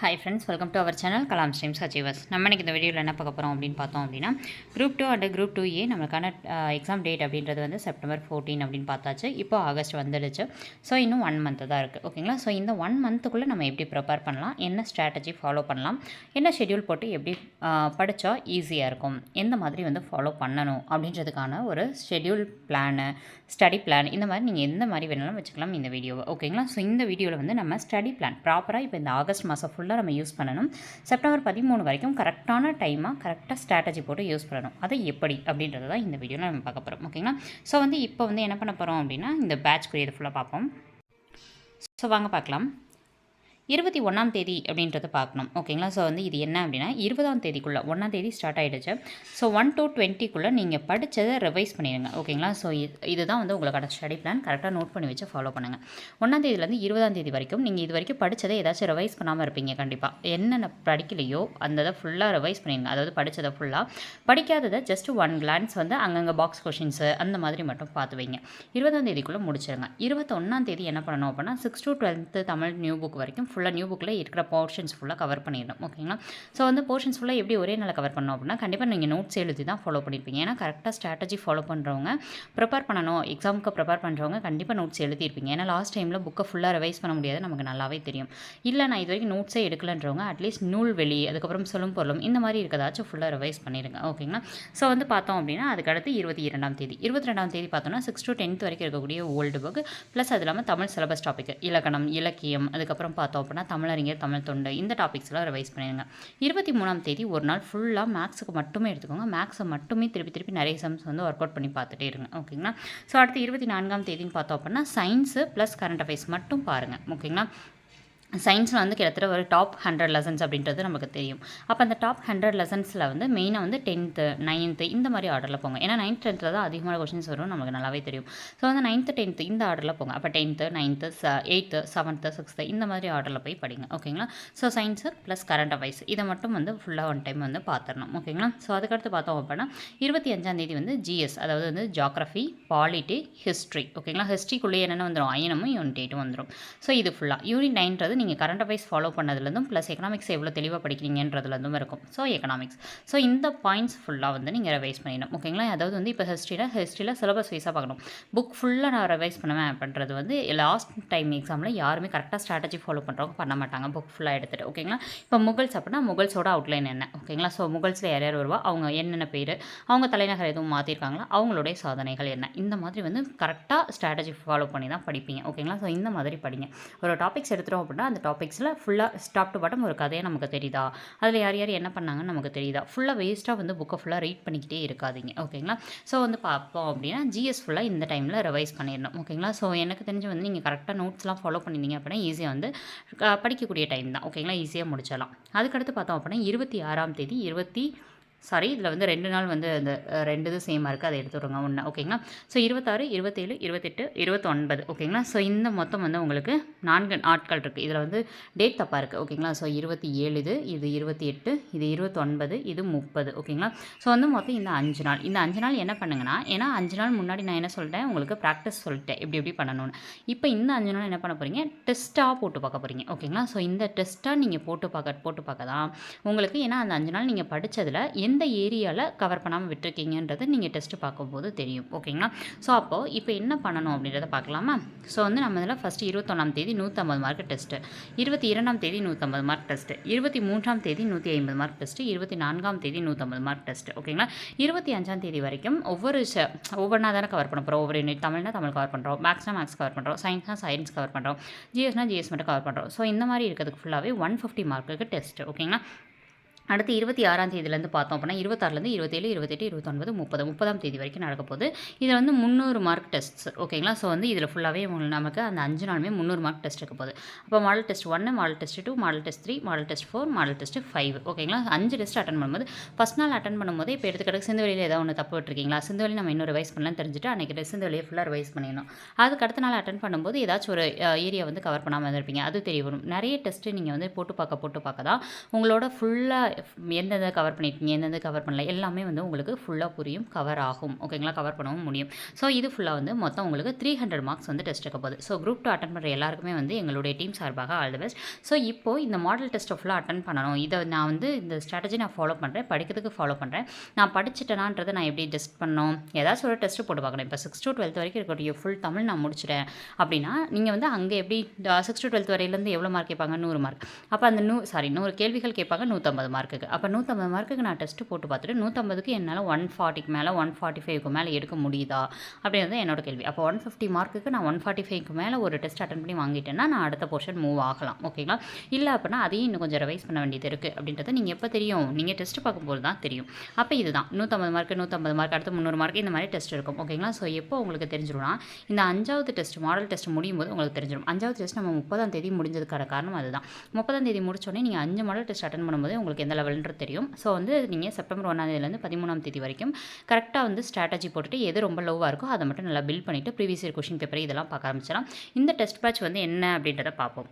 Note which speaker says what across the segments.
Speaker 1: Hi friends welcome to our channel Kalam streams achievers நம்ம இன்றைக்கி இந்த வீடியோவில் என்ன பார்க்க போகிறோம் அப்படின்னு பார்த்தோம் அப்படின்னா group two and group two A நம்மளுக்கான எக்ஸாம் டேட் அப்படின்றது வந்து செப்டம்பர் ஃபோர்டீன் அப்படின்னு பார்த்தாச்சு. இப்போ ஆகஸ்ட் வந்துடுச்சு. ஸோ இன்னும் ஒன் மந்த்து தான் இருக்குது ஓகேங்களா ஸோ இந்த ஒன் மந்த்துக்குள்ளே நம்ம எப்படி ப்ரிப்பேர் பண்ணலாம்? என்ன ஸ்ட்ராட்டஜி ஃபாலோ பண்ணலாம்? என்ன ஷெட்யூல் போட்டு எப்படி படித்தா ஈஸியாக இருக்கும்? எந்த மாதிரி வந்து ஃபாலோ பண்ணணும்? அப்படின்றதுக்கான ஒரு ஷெட்யூல் பிளானு ஸ்டடி பிளான் இந்த மாதிரி நீங்கள் எந்த மாதிரி வேணாலும் வச்சுக்கலாம் இந்த வீடியோவை ஓகேங்களா ஸோ இந்த வீடியோவில் வந்து நம்ம ஸ்டடி பிளான் ப்ராப்பராக இப்போ இந்த ஆகஸ்ட் மாதம் ஃபுல் ஃபுல்லாக நம்ம யூஸ் பண்ணணும். செப்டம்பர் பதிமூணு வரைக்கும் கரெக்டான டைமாக கரெக்டாக ஸ்ட்ராட்டஜி போட்டு யூஸ் பண்ணணும். அதை எப்படி? அப்படின்றது தான் இந்த வீடியோவில் நம்ம பார்க்க போகிறோம் ஓகேங்களா ஸோ வந்து இப்போ வந்து என்ன பண்ண போகிறோம் அப்படின்னா இந்த பேட்ச் பேட்ச்க்குரியது ஃபுல்லாக பார்ப்போம். ஸோ வாங்க பார்க்கலாம். இருபத்தி ஒன்றாம் தேதி அப்படின்றத பார்க்கணும். ஓகேங்களா? ஸோ வந்து இது என்ன அப்படின்னா இருபதாம் தேதிக்குள்ளே ஒன்றாம் தேதி ஸ்டார்ட் ஆகிடுச்சு ஸோ ஒன் டு டுவெண்ட்டிக்குள்ளே நீங்கள் படித்ததை ரிவைஸ் பண்ணிடுங்க. ஓகேங்களா? ஸோ இது இதுதான் வந்து உங்களுக்கான ஸ்டடி பிளான் கரெக்டாக நோட் பண்ணி வச்சு ஃபாலோ பண்ணுங்கள் ஒன்றாம் தேதியிலேருந்து இருபதாம் தேதி வரைக்கும் நீங்கள் இது வரைக்கும் படித்ததை ஏதாச்சும் ரிவைஸ் பண்ணாமல் இருப்பீங்க கண்டிப்பாக என்னென்ன படிக்கலையோ அந்த இதை ஃபுல்லாக ரிவைஸ் பண்ணிடுங்க. அதாவது படித்ததை ஃபுல்லாக படிக்காததை ஜஸ்ட் ஒன் கிளான்ஸ் வந்து அங்கங்கே பாக்ஸ் கொஷின்ஸு அந்த மாதிரி மட்டும் பார்த்து வைங்க. இருபதாம் தேதிக்குள்ளே முடிச்சிருங்க. இருபத்தொன்னாம் தேதி என்ன பண்ணணும் அப்படின்னா six to twelfth Tamil new book வரைக்கும் ஃபுல்லாக நியூ புக்கில் இருக்கிற போர்ஷன்ஸ் ஃபுல்லாக கவர் பண்ணிடணும் ஓகேங்களா ஸோ வந்து போர்ஷன்ஸ் ஃபுல்லாக எப்படி ஒரே நாளில் கவர் பண்ணணும் அப்படின்னா கண்டிப்பாக நீங்கள் நோட்ஸ் எழுதி தான் ஃபாலோ பண்ணியிருப்பீங்க ஏன்னா கரெக்டாக ஸ்ட்ராட்டஜி ஃபாலோ பண்ணுறவங்க ப்ரிப்பேர் பண்ணணும் எக்ஸாமுக்கு ப்ரிப்பேர் பண்ணுறவங்க கண்டிப்பாக நோட்ஸ் எழுதியிருப்பீங்க. ஏன்னா லாஸ்ட் டைமில் புக்கை ஃபுல்லாக ரிவைஸ் பண்ண முடியாது நமக்கு நல்லாவே தெரியும். இல்லை நான் இது வரைக்கும் நோட்ஸே எடுக்கலன்றவங்க அட்லீஸ்ட் நூல் வெளி அதுக்கப்புறம் சொல்லும் பொருளும் இந்த மாதிரி இருக்கதாச்சும் ஃபுல்லாக ரிவைஸ் பண்ணிடுங்க ஓகேங்களா ஸோ வந்து பார்த்தோம் அப்படின்னா அதுக்கடுத்து இருபத்தி இரண்டாம் தேதி. இருபத்தி ரெண்டாம் தேதி பார்த்தோம்னா சிக்ஸ் டு டென்த் வரைக்கும் இருக்கக்கூடிய ஓல்டு புக் ப்ளஸ் அது இல்லாமல் தமிழ் சிலபஸ் டாபிக் இலக்கணம் இலக்கியம் அதுக்கப்புறம் பார்த்தோம் அப்படின்னா தமிழறிஞர் தமிழ் தொண்டு இந்த டாபிக்ஸ்லாம் ரிவைஸ் பண்ணிடுங்க இருபத்தி மூணாம் தேதி ஒரு நாள் ஃபுல்லாக மேக்ஸுக்கு மட்டுமே எடுத்துக்கோங்க. மேக்ஸை மட்டுமே திருப்பி திருப்பி நிறைய சம்ஸ் வந்து ஒர்க் அவுட் பண்ணி பார்த்துட்டே இருங்க. ஓகேங்களா ஸோ அடுத்து இருபத்தி நான்காம் தேதின்னு பார்த்தோம் அப்படின்னா சயின்ஸு ப்ளஸ் கரண்ட் அஃபேர்ஸ் மட்டும் பாருங்கள் ஓகேங்களா சயின்ஸில் வந்து கிட்டத்தட்ட ஒரு டாப் ஹண்ட்ரட் லெசன்ஸ் அப்படின்றது நமக்கு தெரியும். அப்போ அந்த டாப் ஹண்ட்ரட் லெசன்ஸில் வந்து மெயினாக வந்து டென்த்து நைன்த்து இந்த மாதிரி ஆர்டரில் போங்க. ஏன்னா நைன்த் டென்த்தில் தான் அதிகமான கொஷின்ஸ் வரும் நமக்கு நல்லாவே தெரியும். ஸோ வந்து நைன்த்து டென்த்து இந்த ஆர்டரில் போங்க. அப்போ டென்த்து நைன்த்து ச எயித்து செவன்த்து சிக்ஸ்த்து இந்த மாதிரி ஆர்டரில் போய் படிங்க. ஓகேங்களா so science plus current affairs இதை மட்டும் வந்து ஃபுல்லாக ஒன் டைம் வந்து பார்த்துடணும் ஓகேங்களா ஸோ அதுக்கடுத்து பார்த்தோம் அப்படின்னா இருபத்தி அஞ்சாந்தேதி வந்து ஜிஎஸ் அதாவது வந்து ஜாக்ரஃபி பாலிட்டி ஹிஸ்ட்ரி ஓகேங்களா ஹிஸ்ட்ரிக்குள்ளேயே என்னென்ன வந்துடும் அயனமும் யூனிட் எயிட்டும் வந்துடும் ஸோ இது ஃபுல்லாக யூனிட் நைன்றது நீங்கள் கரண்ட் அஃபேர்ஸ் ஃபாலோ பண்ணதுலேருந்தும் ப்ளஸ் எக்கனாமிக்ஸ் எவ்வளோ தெளிவாக படிக்கிறீங்கன்றதுலேருந்தும் இருக்கும். ஸோ எக்கனாமிக்ஸ் ஸோ இந்த பாயிண்ட்ஸ் ஃபுல்லாக வந்து நீங்கள் ரிவைஸ் பண்ணிடணும். ஓகேங்களா அதாவது வந்து இப்போ ஹிஸ்ட்ரியில் ஹிஸ்ட்ரியில் சிலபஸ் வைஸாக பார்க்கணும். புக் ஃபுல்லாக நான் ரிவைஸ் பண்ணுவேன் அப்படின்றது வந்து லாஸ்ட் டைம் எக்ஸாமில் யாருமே கரெக்டாக ஸ்ட்ராட்டஜி ஃபாலோ பண்ணுறவங்க பண்ண மாட்டாங்க. புக் ஃபுல்லாக எடுத்துகிட்டு ஓகேங்களா இப்போ முகல்ஸ் அப்படின்னா முகல்ஸோட அவுட்லைன் என்ன? ஓகேங்களா ஸோ முகல்ஸில் யார் யார் வருவா? அவங்க என்னென்ன பேர்? அவங்க தலைநகர் எதுவும் மாற்றிருக்காங்களா அவங்களுடைய சாதனைகள் என்ன? இந்த மாதிரி வந்து கரெக்டாக ஸ்ட்ராட்டஜி ஃபாலோ பண்ணி தான் படிப்பீங்க. ஓகேங்களா ஸோ இந்த மாதிரி படிங்க. ஒரு டாபிக்ஸ் எடுத்துகிறோம் அப்படின்னா அந்த டாபிக்ஸில் ஃபுல்லாக ஸ்டாப் டு பாட்டம் ஒரு கதையை நமக்கு தெரியுதா? அதில் யார் யார் என்ன பண்ணாங்கன்னு நமக்கு தெரியுதா? ஃபுல்லாக வேஸ்ட்டாக வந்து புக்கை ஃபுல்லாக ரீட் பண்ணிக்கிட்டே இருக்காதீங்க. ஓகேங்களா ஸோ வந்து பார்ப்போம் அப்படின்னா ஜிஎஸ் ஃபுல்லாக இந்த டைமில் ரிவைஸ் பண்ணிடணும். ஓகேங்களா ஸோ எனக்கு தெரிஞ்சு வந்து நீங்கள் கரெக்டாக நோட்ஸ்லாம் ஃபாலோ பண்ணியிருந்தீங்க அப்படின்னா ஈஸியாக வந்து படிக்கக்கூடிய டைம் தான். ஓகேங்களா ஈஸியாக முடிச்சிடலாம். அதுக்கடுத்து பார்த்தோம் அப்படின்னா இருபத்தி ஆறாம் தேதி இருபத்தி சாரி இதில் வந்து ரெண்டு நாள் வந்து அந்த ரெண்டு இது சேமாக இருக்குது அதை எடுத்து விடுங்க. ஒன்று ஓகேங்களா ஸோ இருபத்தாறு இருபத்தேழு இருபத்தெட்டு இருபத்தொன்பது ஓகேங்களா ஸோ இந்த மொத்தம் வந்து உங்களுக்கு நான்கு நாட்கள் இருக்குது இதில் வந்து டேட் தப்பாக இருக்குது ஓகேங்களா ஸோ இருபத்தி ஏழு இது இது இருபத்தி எட்டு இது இருபத்தொன்பது இது முப்பது ஓகேங்களா ஸோ வந்து மொத்தம் இந்த அஞ்சு நாள். இந்த அஞ்சு நாள் என்ன பண்ணுங்கன்னா ஏன்னா அஞ்சு நாள் முன்னாடி நான் என்ன சொல்லிட்டேன்? உங்களுக்கு ப்ராக்டிஸ் சொல்லிட்டேன். எப்படி எப்படி பண்ணணும்னு. இப்போ இந்த அஞ்சு நாள் என்ன பண்ண போகிறீங்க டெஸ்ட்டாக போட்டு பார்க்க போகிறீங்க ஓகேங்களா ஸோ இந்த டெஸ்ட்டாக நீங்கள் போட்டு பார்க்க போட்டு பார்க்க தான் உங்களுக்கு ஏன்னா அந்த அஞ்சு நாள் நீங்கள் படித்ததில் எந்த ஏரியாவில் கவர் பண்ணாமல் விட்டுருக்கீங்கன்றது நீங்கள் டெஸ்ட்டு பார்க்கும்போது தெரியும். ஓகேங்களா ஸோ அப்போது இப்போ என்ன பண்ணணும் அப்படின்றத பார்க்கலாமா? ஸோ வந்து நம்ம இதில் ஃபஸ்ட்டு இருபத்தொன்னாம் தேதி நூற்றம்பது மார்க் டெஸ்ட்டு இருபத்தி இரண்டாம் தேதி நூற்றம்பது மார்க் டெஸ்ட்டு இருபத்தி மூன்றாம் தேதி நூற்றி ஐம்பது மார்க் டெஸ்ட்டு இருபத்தி நான்காம் தேதி நூற்றம்பது மார்க் டெஸ்ட் ஓகேங்களா இருபத்தி அஞ்சாம் தேதி வரைக்கும் ஒவ்வொரு ஒவ்வொன்றா தானே கவர் பண்ண போகிறோம் ஒவ்வொரு யூனிட் தமிழ்னா தமிழ் கவர் பண்ணுறோம் மேக்ஸ்னா மேக்ஸ் கவர் பண்ணுறோம் சயின்ஸ்னா சயின்ஸ் கவர் பண்ணுறோம் ஜிஎஸ்னா ஜிஎஸ் மட்டும் கவர் பண்ணுறோம் ஸோ இந்த மாதிரி இருக்கிறதுக்கு ஃபுல்லாகவே ஒன் ஃபிஃப்டி மார்க்குக்கு டெஸ்ட் ஓகேங்களா அடுத்து இருபத்தி ஆறாம் தேதியிலேருந்து பார்த்தோம் அப்படின்னா இருபத்தாறுலேருந்து இருபத்தேழு இருபத்தெட்டு இருபத்தொன்பது முப்பது முப்பதாம் தேதி வரைக்கும் நடக்க போகுது. இதில் வந்து முந்நூறு மார்க் டெஸ்ட்ஸ் ஓகேங்களா ஸோ வந்து இதில் ஃபுல்லாகவே நமக்கு அந்த அஞ்சு நாளுமே முந்நூறு மார்க் டெஸ்ட் இருக்க போகுது. அப்போ மாடல் டெஸ்ட் ஒன்று model test two model test three model test four model test five ஓகேங்களா அஞ்சு டெஸ்ட் அட்டன் பண்ணும்போது ஃபஸ்ட் நாள் அட்டன் பண்ணும்போது இப்போ எடுத்துக்கிட்டு சிந்துவெளியில் ஏதாவது ஒன்று தப்பு விட்டுருக்கீங்களா? சிந்துவெளி நம்ம இன்னும் ரிவைஸ் பண்ணலாம்னு தெரிஞ்சுட்டு அன்றைக்கி சிந்துவெளியை ஃபுல்லாக ரிவைஸ் பண்ணிடணும். அதுக்கு அடுத்த நாள் அட்டன் பண்ணும்போது ஏதாச்சும் ஒரு ஏரியா வந்து கவர் பண்ணாமல் இருந்திருப்பீங்க. அது தெரிய வரும். நிறைய டெஸ்ட்டு நீங்கள் வந்து போட்டு பார்க்க போட்டு பார்க்க தான் உங்களோட ஃபுல்லாக எந்தெந்த கவர் பண்ணியிருக்கீங்க எந்தெந்த கவர் பண்ணல எல்லாமே வந்து உங்களுக்கு ஃபுல்லாக புரியும் கவர் ஆகும். ஓகேங்களா கவர் பண்ணவும் முடியும். ஸோ இது ஃபுல்லாக வந்து மொத்தம் உங்களுக்கு த்ரீ ஹண்ட்ரட் மார்க்ஸ் வந்து டெஸ்ட் இருக்க போகுது. ஸோ குரூப் டூ அட்டன் பண்ணுற எல்லாருக்குமே வந்து எங்களுடைய டீம் சார்பாக ஆல் தி பெஸ்ட் ஸோ இப்போது இந்த மாடல் டெஸ்ட்டை ஃபுல்லாக அட்டன் பண்ணணும். இதை நான் வந்து இந்த ஸ்ட்ராட்டஜி நான் ஃபாலோ பண்ணுறேன் படிக்கிறதுக்கு ஃபாலோ பண்ணுறேன் நான் படிச்சிட்டேனான்றதை நான் எப்படி டெஸ்ட் பண்ணணும்? ஏதாச்சும் ஒரு டெஸ்ட்டு போட்டு பார்க்கணும். இப்போ சிக்ஸ் டு டுவெல்த் வரைக்கும் இருக்கக்கூடிய ஃபுல் தமிழ் நான் முடிச்சிட்டேன் அப்படின்னா நீங்கள் வந்து அங்கே எப்படி சிக்ஸ் டு டுவெல்த் வரையிலேருந்து எவ்வளோ மார்க் கேட்பாங்க? நூறு மார்க் அப்போ அந்த நூ சாரி நூறு கேள்விகள் கேட்பாங்க நூற்றம்பது மார்க் மார்க்குக்கு அப்போ நூற்றம்பது மார்க்குக்கு நான் டெஸ்ட் போட்டு பார்த்துட்டு நூற்றம்பதுக்கு என்னால் ஒன் ஃபார்ட்டிக்கு மேலே ஒன் ஃபார்ட்டி ஃபைவ்க்கு மேலே எடுக்க முடியுதா? அப்படின்றது என்னோட கேள்வி. அப்போ ஒன் ஃபிஃப்டி மார்க்குக்கு நான் ஒன் ஃபார்ட்டி ஃபைவ்க்கு மேலே ஒரு டெஸ்ட் அட்டன் பண்ணி வாங்கிட்டேன்னா நான் அடுத்த போர்ஷன் மூவ் ஆகலாம். ஓகேங்களா இல்லை அப்படின்னா அதையும் இன்னும் கொஞ்சம் ரிவைஸ் பண்ண வேண்டியது இருக்குது அப்படின்றது நீங்கள் எப்போ தெரியும்? நீங்கள் டெஸ்ட் பார்க்கும்போது தான் தெரியும். அப்போ இதுதான். நூற்றம்பது மார்க் நூற்றம்பது மார்க் அடுத்து முந்நூறு மார்க் இந்த மாதிரி டெஸ்ட் இருக்கும். ஓகேங்களா ஸோ எப்போ உங்களுக்கு தெரிஞ்சிடும்னா இந்த அஞ்சாவது டெஸ்ட் மாடல் டெஸ்ட் முடியும் போது உங்களுக்கு தெரிஞ்சிடும் அஞ்சாவது டெஸ்ட் நம்ம முப்பதாம் தேதி முடிஞ்சதுக்கான காரணம் அதுதான். முப்பதாம் தேதி முடிச்சோடனே நீங்கள் அஞ்சு மாடல் டெஸ்ட் அட்டன் பண்ணும்போது உங்களுக்கு எந்த லெவல்ன்றது தெரியும். ஸோ வந்து நீங்கள் செப்டம்பர் ஒன்றாம் தேதியிலேருந்து பதிமூணாம் தேதி வரைக்கும் கரெக்டாக வந்து ஸ்ட்ராட்டஜி போட்டுட்டு எது ரொம்ப லோவாக இருக்கோ அதை மட்டும் நல்லா பில்ட் பண்ணிவிட்டு ப்ரீவியஸ் இயர் கொஷின் பேப்பர் இதெல்லாம் பார்க்க ஆரம்பிச்சிடலாம். இந்த டெஸ்ட் பேட்ச் வந்து என்ன அப்படின்றத பார்ப்போம்.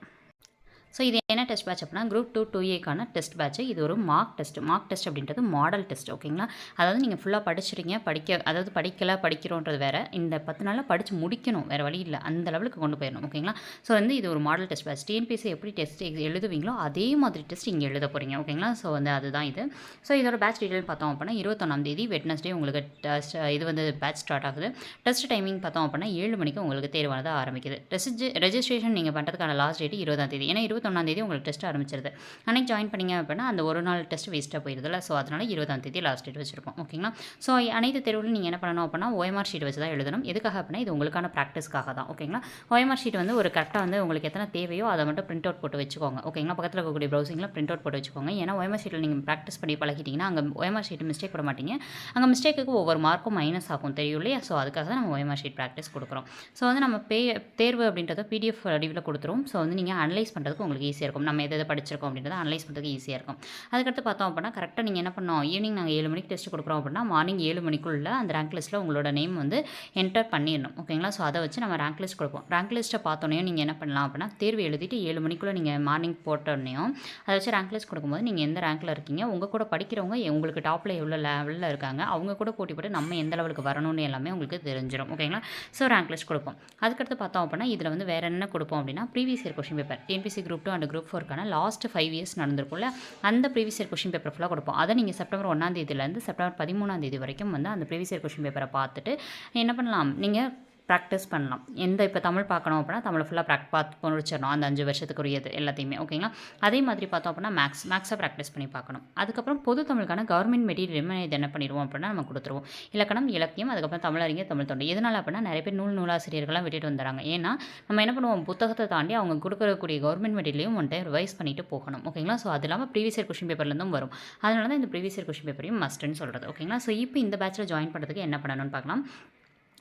Speaker 1: ஸோ இது என்ன டெஸ்ட் பேட்ச் அப்படின்னா குரூப் டூ டூ ஏக்கான டெஸ்ட் பேட்ச் இது ஒரு மார்க் டெஸ்ட் மார்க் டெஸ்ட் அப்படின்றது மாடல் டெஸ்ட் ஓகேங்களா அதாவது நீங்கள் ஃபுல்லாக படிச்சிருங்க படிக்க அதாவது படிக்கலை படிக்கிறோன்றது வேறு. இந்த பத்து நாளில் படித்து முடிக்கணும் வேறு வழி இல்லை. அந்த லெவலுக்கு கொண்டு போயிடணும் ஓகேங்களா ஸோ வந்து இது ஒரு மாடல் டெஸ்ட் பேட்ச் டிஎன்பிஎஸ்சி எப்படி டெஸ்ட் எழுதுவீங்களோ அதே மாதிரி டெஸ்ட் இங்கே எழுத போகிறீங்க ஓகேங்களா ஸோ வந்து அதுதான் இது. ஸோ இதோட பேட்ச் டீட்டெயில் பார்த்தோம் அப்படின்னா இருபத்தொன்னாம் தேதி வெட்னஸ்டே உங்களுக்கு டெஸ்ட் இது வந்து பேட்ச் ஸ்டார்ட் ஆகுது. டெஸ்ட் டைமிங் பார்த்தோம் அப்படின்னா ஏழு மணிக்கு உங்களுக்கு தேர்வானது ஆரம்பிக்குது. டெஸ்ட் ரெஜிஸ்ட்ரேஷன் நீங்கள் பண்ணுறதுக்கான லாஸ்ட் டேட் இருபதாம் தேதி. ஏன்னா இருபத்தி இருபத்தொன்னாந்தேதி உங்களுக்கு டெஸ்ட் ஆரம்பிச்சிருது. அன்றைக்கி ஜாயின் பண்ணிங்க அப்படின்னா அந்த ஒரு நாள் டெஸ்ட் வேஸ்ட்டாக போயிருதுல ஸோ அதனால் இருபதாம் தேதி லாஸ்ட் டேட் வச்சிருப்போம். ஓகேங்களா ஸோ அனைத்து தேர்வுகளும் நீங்கள் என்ன பண்ணணும் அப்படின்னா ஓஎம்ஆர் ஷீட் வச்சு தான் எழுதணும். எதுக்காக அப்படின்னா இது உங்களுக்கான ப்ராக்டிஸ்க்காக தான். ஓகேங்களா ஓஎம்ஆர் ஷீட் வந்து ஒரு கரெக்டாக வந்து உங்களுக்கு எத்தனை தேவையோ அதை மட்டும் பிரிண்ட் அவுட் போட்டு வச்சுக்கோங்க. ஓகேங்களா பக்கத்தில் இருக்கக்கூடிய ப்ரௌசிங்கில் பிரிண்ட் அவுட் போட்டு வச்சுக்கோங்க. ஏன்னா ஓஎம்ஆர் ஷீட்டில் நீங்கள் ப்ராக்டிஸ் பண்ணி பழகிட்டீங்கன்னா அங்கே ஓஎம்ஆர் ஷீட் மிஸ்டேக் பண்ண மாட்டீங்க. அங்கே மிஸ்டேக்கு ஒவ்வொரு மார்க்கும் மைனஸ் ஆகும். தெரியும் இல்லையா? ஸோ அதுக்காக தான் நம்ம ஓஎம்ஆர் ஷீட் ப்ராக்டிஸ் கொடுக்குறோம். ஸோ வந்து நம்ம பே தேர்வு அப்படின்றத பிடிஎஃப் வடிவில் கொடுத்துரும் ஸோ வந்து நீங்கள் அனலைஸ் பண்ணுறதுக்கு உங்களுக்கு ஈஸியாக இருக்கும். நம்ம எதை எதை படிச்சிருக்கோம் அப்படின்றத அனலைஸ் பண்ணுறதுக்கு ஈஸியாக இருக்கும். அதுக்கடுத்து பார்த்தோம் அப்படின்னா கரெக்டாக நீங்கள் என்ன பண்ணோம் ஈவினிங் நாங்கள் ஏழு மணிக்கு டெஸ்ட் கொடுக்குறோம் அப்படின்னா மார்னிங் ஏழு மணிக்குள்ள அந்த ரேங்க் லிஸ்ட்டில் உங்களோட நேம் வந்து என்டர் பண்ணிடணும். ஓகேங்களா ஸோ அதை வச்சு நம்ம ரேங்க் லிஸ்ட் கொடுப்போம். ரேங்க் லிஸ்ட்டை பார்த்தோன்னே நீங்கள் என்ன பண்ணலாம் அப்படின்னா தேர்வு எழுதிட்டு ஏழு மணிக்குள்ளே நீங்கள் மார்னிங் போட்டோடனையும் அதை வச்சு ரேங்க் லிஸ்ட் கொடுக்கும்போது நீங்கள் எந்த ரேங்க்கில் இருக்கீங்க உங்கள் கூட படிக்கிறவங்க உங்களுக்கு டாப்பில் எவ்வளோ லெவலில் இருக்காங்க அவங்க கூட போட்டி போட்டு நம்ம எந்த லெவலுக்கு வரணும்னு எல்லாமே உங்களுக்கு தெரிஞ்சிடும் ஓகேங்களா ஸோ ரேங்க் லிஸ்ட் கொடுப்போம். அதுக்கடுத்து பார்த்தோம் அப்படின்னா இதில் வந்து வேறு என்ன கொடுப்போம் அப்படின்னா previous year question paper NPC group two and group ஃபோருக்கான last five years நடந்திருக்கும்ல அந்த ப்ரீவியஸ் இயர் கொஷின் பேப்பர் ஃபுல்லாக கொடுப்போம். அதை நீங்கள் செப்டம்பர் ஒன்றாந்தேதியிலேருந்து செப்டம்பர் பதிமூணாந்தேதி வரைக்கும் வந்து அந்த ப்ரீவியஸ் இயர் கொஷின் பேப்பரை பார்த்துட்டு என்ன பண்ணலாம்? நீங்கள் ப்ராக்டிஸ் பண்ணலாம். எந்த இப்போ தமிழ் பார்க்கணும் அப்படின்னா தமிழ் ஃபுல்லாக ப்ராக் பார்த்து முடிச்சிடணும் அந்த அஞ்சு வருஷத்துக்குரியது எல்லாத்தையுமே ஓகேங்களா அதே மாதிரி பார்த்தோம் அப்படின்னா மேக்ஸ் மேக்ஸை ப்ராக்டிஸ் பண்ணி பார்க்கணும். அதுக்கப்புறம் பொது தமிழுக்கான கவர்மெண்ட் மெட்டீரியல் இது என்ன பண்ணிடுவோம் அப்படின்னா நம்ம கொடுத்துருவோம். இலக்கணம் இலக்கியம் அதுக்கப்புறம் தமிழறிஞர் தமிழ் தொண்டு எதனால் அப்படின்னா நிறைய பேர் நூல் நூலாசிரியர்கள்லாம் விட்டுட்டு வந்துடுறாங்க. ஏன்னா நம்ம என்ன பண்ணுவோம்? புத்தகத்தை தாண்டி அவங்க கொடுக்கக்கூடிய கவர்மெண்ட் மெட்டீரியலையும் ஒன் டைம் ரிவைஸ் பண்ணிட்டு போகணும். ஓகேங்களா ஸோ அது இல்லாமல் ப்ரீவியஸ் இயர் கொஷின் பேப்பர்லேருந்தும் வரும். அதனால தான் இந்த ப்ரீவியஸ் இயர் கொஷின் பேப்பரையும் மஸ்ட்டுன்னு சொல்கிறது ஓகேங்களா ஸோ இப்போ இந்த பேட்சில் ஜாயின் பண்ணுறதுக்கு என்ன பண்ணணும்னு பார்க்கலாம்.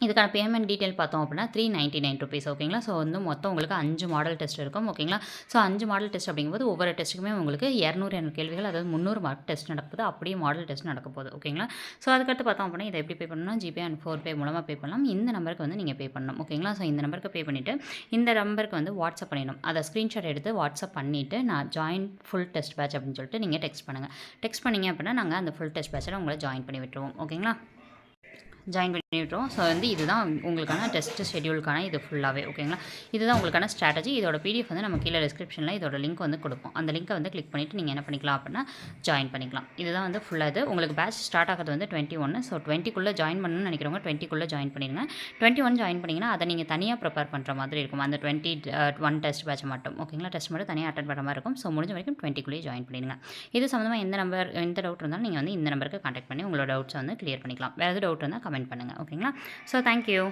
Speaker 1: இதுக்கான பேமெண்ட் டீட்டெயில் பார்த்தோம் அப்படின்னா த்ரீ நைன்ட்டி நைன் ருபீஸ் ஓகேங்களா ஸோ வந்து மொத்தம் உங்களுக்கு அஞ்சு மாடல் டெஸ்ட் இருக்கும் ஓகேங்களா ஸோ அஞ்சு மாடல் டெஸ்ட் அப்படிங்கும்போது ஒவ்வொரு டெஸ்ட்டுக்குமே உங்களுக்கு இரநூறு இரநூறு கேள்விகள் அதாவது முந்நூறு மார்க் டெஸ்ட் நடக்குது அப்படியே மாடல் டெஸ்ட் நடக்க போகுது ஓகேங்களா ஸோ அதுக்கடுத்து பார்த்தோம் அப்படின்னா இதை எப்படி பே பண்ணணும்னா ஜிபே அண்ட் ஃபோர் பே மூலமாக பே பண்ணலாம். இந்த நம்பருக்கு வந்து நீங்கள் பே பண்ணணும் ஓகேங்களா ஸோ இந்த நம்பருக்கு பே பண்ணிவிட்டு இந்த நம்பருக்கு வந்து வாட்ஸ்அப் பண்ணிடணும். அதை ஸ்க்ரீன்ஷாட் எடுத்து வாட்ஸ்அப் பண்ணிவிட்டு நான் ஜாயின் ஃபுல் டெஸ்ட் பேட்ச் அப்படின்னு சொல்லிட்டு நீங்கள் டெக்ஸ்ட் பண்ணுங்கள் டெக்ஸ்ட் பண்ணிங்க அப்படின்னா நாங்கள் அந்த ஃபுல் டெஸ்ட் பேட்சில் உங்களை ஜாயின் பண்ணி விட்டுருவோம் ஓகேங்களா ஜாயின் பண்ணி விட்டுருவோம் ஸோ வந்து இதுதான் உங்களுக்கான டெஸ்ட் ஷெடியூலுக்கான இது ஃபுல்லாகவே ஓகேங்களா இதுதான் உங்களுக்கான ஸ்ட்ராட்டஜி இதோட பிடிஎஃப் வந்து நம்ம கீழே டிஸ்கிரிப்ஷனில் இதோட லிங்க் வந்து கொடுப்போம். அந்த லிங்க்கை வந்து கிளிக் பண்ணிவிட்டு நீங்கள் என்ன பண்ணிக்கலாம் அப்படின்னா ஜாயின் பண்ணிக்கலாம். இதுதான் வந்து ஃபுல்லாக இது. உங்களுக்கு பேட்ச் ஸ்டார்ட் ஆகிறது வந்து டுவெண்ட்டி ஒன்று ஸோ டுவெண்ட்டிக்குள்ளே ஜாயின் பண்ணணும்னு நினைக்கிறவங்க டுவெண்ட்டிக்குள்ளே ஜாயின் பண்ணிடுங்க. டுவெண்ட்டி ஒன் ஜாயின் பண்ணிங்கன்னா அதை நீங்கள் தனியாக ப்ரிப்பேர் பண்ணுற மாதிரி இருக்கும். அந்த டுவெண்ட்டி ஒன் டெஸ்ட் பேட்ச் மட்டும் ஓகேங்களா டெஸ்ட் மட்டும் தனியாக அட்டன் பண்ணுற மாதிரி இருக்கும். ஸோ முடிஞ்ச வரைக்கும் டுவெண்ட்டிக்குள்ளேயே ஜாயின் பண்ணிடுங்க. இது சம்மந்தமாக எந்த நம்பர் எந்த டவுட் இருந்தாலும் நீங்கள் வந்து இந்த நம்பருக்கு கான்டாக்ட் பண்ணி உங்களோட டவுட்ஸை வந்து கிளியர் பண்ணிக்கலாம். வேறு எதாவது டவுட் இருந்தால் கமெண்ட் பண்ணுங்கள் ஓகேங்களா ஸோ தேங்க்யூ